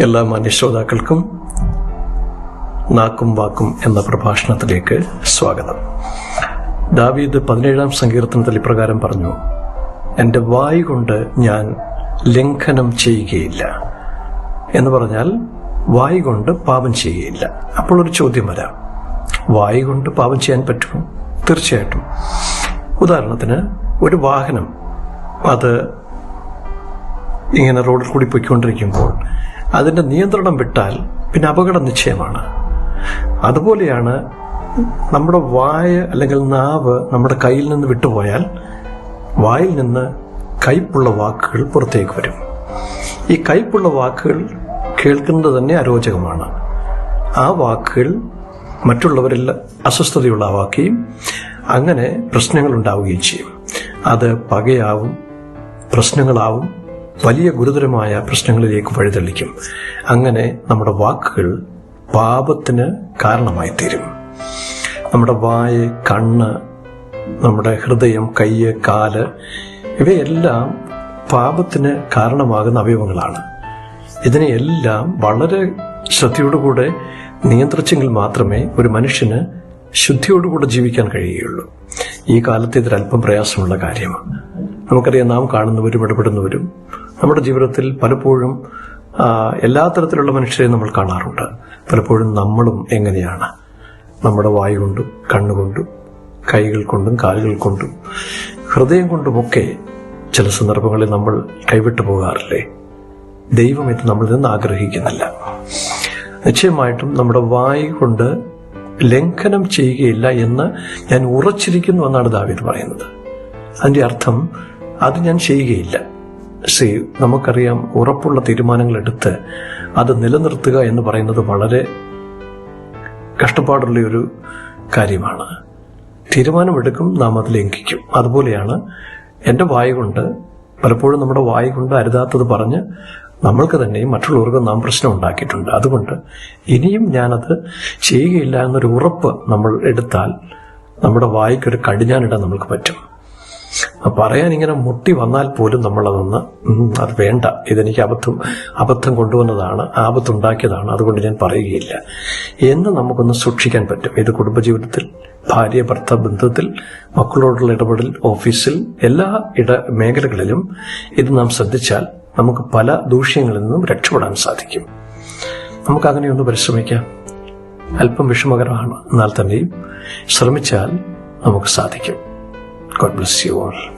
എല്ലാ മാന്യശ്രോതാക്കൾക്കും നാക്കും വാക്കും എന്ന പ്രഭാഷണത്തിലേക്ക് സ്വാഗതം. ദാവീദ് പതിനേഴാം സങ്കീർത്തനത്തിൽ ഇപ്രകാരം പറഞ്ഞു എന്റെ വായ് കൊണ്ട് ഞാൻ ലംഘനം ചെയ്യുകയില്ല. എന്ന് പറഞ്ഞാൽ വായ് കൊണ്ട് പാപം ചെയ്യുകയില്ല. അപ്പോൾ ഒരു ചോദ്യം വരാം വായ് കൊണ്ട് പാപം ചെയ്യാൻ പറ്റുമോ? തീർച്ചയായിട്ടും. ഉദാഹരണത്തിന് ഒരു വാഹനം അത് ഇങ്ങനെ റോഡിൽ കൂടി പോയിക്കൊണ്ടിരിക്കുമ്പോൾ അതിന്റെ നിയന്ത്രണം വിട്ടാൽ പിന്നെ അപകടം നിശ്ചയമാണ്. അതുപോലെയാണ് നമ്മുടെ വായ അല്ലെങ്കിൽ നാവ് നമ്മുടെ കയ്യിൽ നിന്ന് വിട്ടുപോയാൽ വായിൽ നിന്ന് കയ്പുള്ള വാക്കുകൾ പുറത്തേക്ക് വരും. ഈ കയ്പുള്ള വാക്കുകൾ കേൾക്കുന്നത് തന്നെ അരോചകമാണ്. ആ വാക്കുകൾ മറ്റുള്ളവരിൽ അസ്വസ്ഥതയുള്ളവാക്കുകയും അങ്ങനെ പ്രശ്നങ്ങൾ ഉണ്ടാവുകയും ചെയ്യും. അത് പകയാവും പ്രശ്നങ്ങളാവും വലിയ ഗുരുതരമായ പ്രശ്നങ്ങളിലേക്ക് വഴിതെളിക്കും. അങ്ങനെ നമ്മുടെ വാക്കുകൾ പാപത്തിന് കാരണമായി തീരും നമ്മുടെ വായ് കണ്ണ് നമ്മുടെ ഹൃദയം കയ്യ് കാൽ ഇവയെല്ലാം പാപത്തിന് കാരണമാകുന്ന അവയവങ്ങളാണ്. ഇതിനെയെല്ലാം വളരെ ശ്രദ്ധയോടുകൂടെ നിയന്ത്രിച്ചെങ്കിൽ മാത്രമേ ഒരു മനുഷ്യന് ശുദ്ധിയോടുകൂടെ ജീവിക്കാൻ കഴിയുകയുള്ളൂ. ഈ കാലത്ത് ഇതൊരല്പം പ്രയാസമുള്ള കാര്യമാണ്. നമുക്കറിയാം നാം കാണുന്നവരും ഇടപെടുന്നവരും നമ്മുടെ ജീവിതത്തിൽ പലപ്പോഴും എല്ലാ തരത്തിലുള്ള മനുഷ്യരെ നമ്മൾ കാണാറുണ്ട്. പലപ്പോഴും നമ്മളും എങ്ങനെയാണ്? നമ്മുടെ വായു കൊണ്ടും കണ്ണുകൊണ്ടും കൈകൾ കൊണ്ടും കാലുകൾ കൊണ്ടും ഹൃദയം കൊണ്ടുമൊക്കെ ചില സന്ദർഭങ്ങളിൽ നമ്മൾ കൈവിട്ടു പോകാറില്ലേ? ദൈവം ഇത് നമ്മളിൽ നിന്ന് ആഗ്രഹിക്കുന്നില്ല. നിശ്ചയമായിട്ടും നമ്മുടെ വായു കൊണ്ട് ലംഘനം ചെയ്യുകയില്ല എന്ന് ഞാൻ ഉറച്ചിരിക്കുന്നു എന്നാണ് ദാവിദ് പറയുന്നത്. അതിന്റെ അർത്ഥം അത് ഞാൻ ചെയ്യുകയില്ല. സി നമുക്കറിയാം ഉറപ്പുള്ള തീരുമാനങ്ങൾ എടുത്ത് അത് നിലനിർത്തുക എന്ന് പറയുന്നത് വളരെ കഷ്ടപ്പാടുള്ള ഒരു കാര്യമാണ്. തീരുമാനമെടുക്കും നാം അത് ലംഘിക്കും. അതുപോലെയാണ് എന്റെ വായ കൊണ്ട് പലപ്പോഴും നമ്മുടെ വായ കൊണ്ട് അരുതാത്തത് പറഞ്ഞ് നമ്മൾക്ക് തന്നെയും മറ്റുള്ളവർക്കും നാം പ്രശ്നം ഉണ്ടാക്കിയിട്ടുണ്ട്. അതുകൊണ്ട് ഇനിയും ഞാനത് ചെയ്യുകയില്ല എന്നൊരു ഉറപ്പ് നമ്മൾ എടുത്താൽ നമ്മുടെ വായിക്കൊരു കടിഞ്ഞാനിടാൻ നമുക്ക് പറ്റും. പറയാൻ ഇങ്ങനെ മുട്ടി വന്നാൽ പോലും നമ്മളതൊന്ന് അത് വേണ്ട. ഇതെനിക്ക് അബദ്ധം അബദ്ധം കൊണ്ടുവന്നതാണ് ആപത്തുണ്ടാക്കിയതാണ്. അതുകൊണ്ട് ഞാൻ പറയുകയില്ല. എന്ന് നമുക്കൊന്ന് സൂക്ഷിക്കാൻ പറ്റും. ഇത് കുടുംബജീവിതത്തിൽ ഭാര്യ ഭർത്ത ബന്ധത്തിൽ മക്കളോടുള്ള ഇടപെടൽ ഓഫീസിൽ എല്ലാ ഇട മേഖലകളിലും ഇത് നാം ശ്രദ്ധിച്ചാൽ നമുക്ക് പല ദൂഷ്യങ്ങളിൽ നിന്നും രക്ഷപ്പെടാൻ സാധിക്കും. നമുക്ക് അങ്ങനെ ഒന്ന് പരിശ്രമിക്കാം. അല്പം വിഷമകരമാണ്. എന്നാൽ തന്നെയും ശ്രമിച്ചാൽ നമുക്ക് സാധിക്കും. God bless you all.